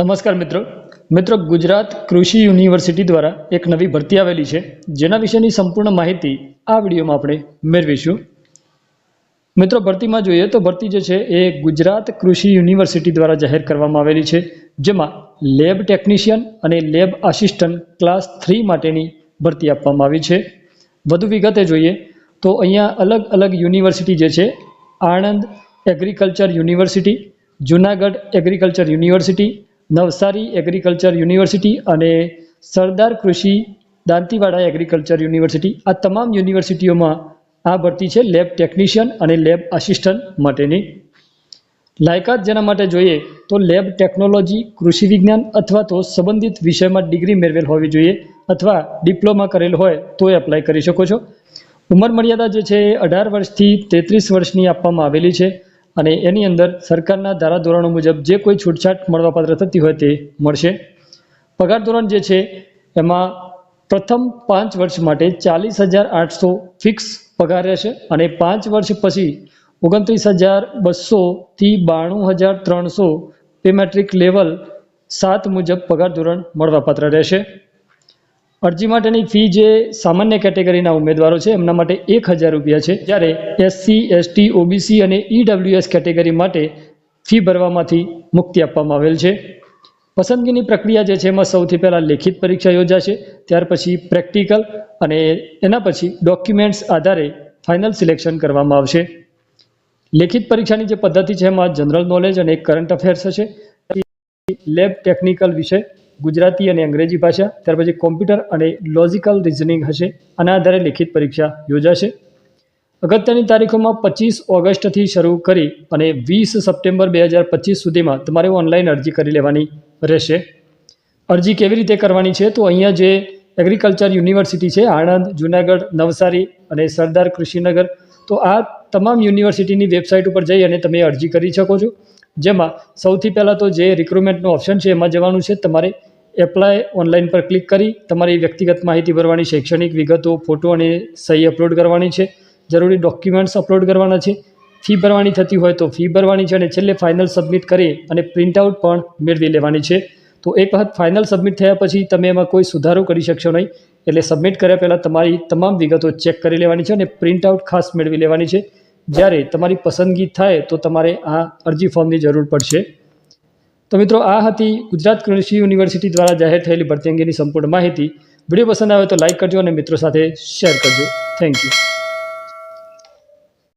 નમસ્કાર મિત્રો. મિત્રો, ગુજરાત કૃષિ યુનિવર્સિટી દ્વારા એક નવી ભરતી આવેલી છે. જેના વિશેની સંપૂર્ણ માહિતી આ વિડીયોમાં આપણે મેળવીશું. મિત્રો, ભરતીમાં જોઈએ તો ભરતી જે છે એ ગુજરાત કૃષિ યુનિવર્સિટી દ્વારા જાહેર કરવામાં આવેલી છે. જેમાં લેબ ટેકનિશિયન અને લેબ આસિસ્ટન્ટ ક્લાસ થ્રી માટેની ભરતી આપવામાં આવી છે. વધુ વિગતે જોઈએ તો અહીંયા અલગ અલગ યુનિવર્સિટી જે છે, Anand agriculture university, Junagadh agriculture university Navsari agriculture university અને સરદાર કૃષિ દાંતીવાડા એગ્રીકલ્ચર યુનિવર્સિટી આ તમામ યુનિવર્સિટીઓમાં આ ભરતી છે લેબ ટેકનિશિયન અને લેબ આસિસ્ટન્ટ માટેની. લાયકાત જેના માટે જોઈએ તો લેબ ટેકનોલોજી, કૃષિ વિજ્ઞાન અથવા તો સંબંધિત વિષયમાં ડિગ્રી મેળવેલ હોવી જોઈએ અથવા ડિપ્લોમા કરેલ હોય તો એ એપ્લાય કરી શકો છો. ઉંમર મર્યાદા જે છે એ અઢાર વર્ષથી તેત્રીસ વર્ષની આપવામાં આવેલી છે. અને એની અંદર સરકારના ધારાધોરણો મુજબ જે કોઈ છૂટછાટ મળવાપાત્ર થતી હોય તે મળશે. પગાર ધોરણ જે છે, એમાં પ્રથમ પાંચ વર્ષ માટે ચાલીસ હજાર આઠસો ફિક્સ પગાર રહેશે અને પાંચ વર્ષ પછી ઓગણત્રીસ હજાર બસોથી બાણું હજાર ત્રણસો પેમેટ્રિક લેવલ સાત મુજબ પગાર ધોરણ મળવાપાત્ર રહેશે. અરજી માટેની ફી જે સામાન્ય કેટેગરીના ઉમેદવારો છે, એમના માટે એક હજાર રૂપિયા છે. જ્યારે એસસી એસટી ઓબીસી અને ઈડબ્લ્યુએસ કેટેગરી માટે ફી ભરવામાંથી મુક્તિ આપવામાં આવેલ છે. પસંદગીની પ્રક્રિયા જે છે, એમાં સૌથી પહેલાં લેખિત પરીક્ષા યોજાશે, ત્યાર પછી પ્રેક્ટિકલ અને એના પછી ડોક્યુમેન્ટ્સ આધારે ફાઇનલ સિલેક્શન કરવામાં આવશે. લેખિત પરીક્ષાની જે પદ્ધતિ છે, એમાં જનરલ નોલેજ અને કરંટ અફેર્સ હશે. લેબ ટેકનિકલ વિષય ગુજરાતી અને અંગ્રેજી ભાષા, ત્યાર પછી કોમ્પ્યુટર અને લોજિકલ રિઝનિંગ હશે. આના આધારે લિખિત પરીક્ષા યોજાશે. અગત્યની તારીખોમાં પચીસ ઓગસ્ટથી શરૂ કરી અને વીસ સપ્ટેમ્બર બે હજાર પચીસ સુધીમાં તમારે ઓનલાઈન અરજી કરી લેવાની રહેશે. અરજી કેવી રીતે કરવાની છે? તો અહીંયા જે એગ્રીકલ્ચર યુનિવર્સિટી છે, આણંદ, જુનાગઢ, નવસારી અને સરદાર કૃષિનગર, તો આ તમામ યુનિવર્સિટીની વેબસાઇટ ઉપર જઈ અને તમે અરજી કરી શકો છો. જેમાં સૌથી પહેલાં તો જે રિક્રુટમેન્ટનો ઓપ્શન છે, એમાં જવાનું છે. તમારે એપ્લાય ઓનલાઈન પર ક્લિક કરી તમારી વ્યક્તિગત માહિતી ભરવાની શૈક્ષણિક વિગતો ફોટો અને સહી અપલોડ કરવાની છે. જરૂરી ડોક્યુમેન્ટ્સ અપલોડ કરવાના છે. ફી ભરવાની થતી હોય તો ફી ભરવાની છે અને છેલ્લે ફાઇનલ સબમિટ કરી અને પ્રિન્ટઆઉટ પણ મેળવી લેવાની છે. તો એક વખત ફાઇનલ સબમિટ થયા પછી તમે એમાં કોઈ સુધારો કરી શકશો નહીં. એટલે સબમિટ કર્યા પહેલાં તમારી તમામ વિગતો ચેક કરી લેવાની છે અને પ્રિન્ટઆઉટ ખાસ મેળવી લેવાની છે. જ્યારે તમારી પસંદગી થાય તો તમારે આ અરજી ફોર્મની જરૂર પડશે. તો મિત્રો, આ હતી ગુજરાત કૃષિ યુનિવર્સિટી દ્વારા જાહેર થયેલી ભરતી અંગેની સંપૂર્ણ માહિતી. વીડિયો પસંદ આવે તો લાઇક કરજો અને મિત્રો સાથે શેર કરજો. Thank you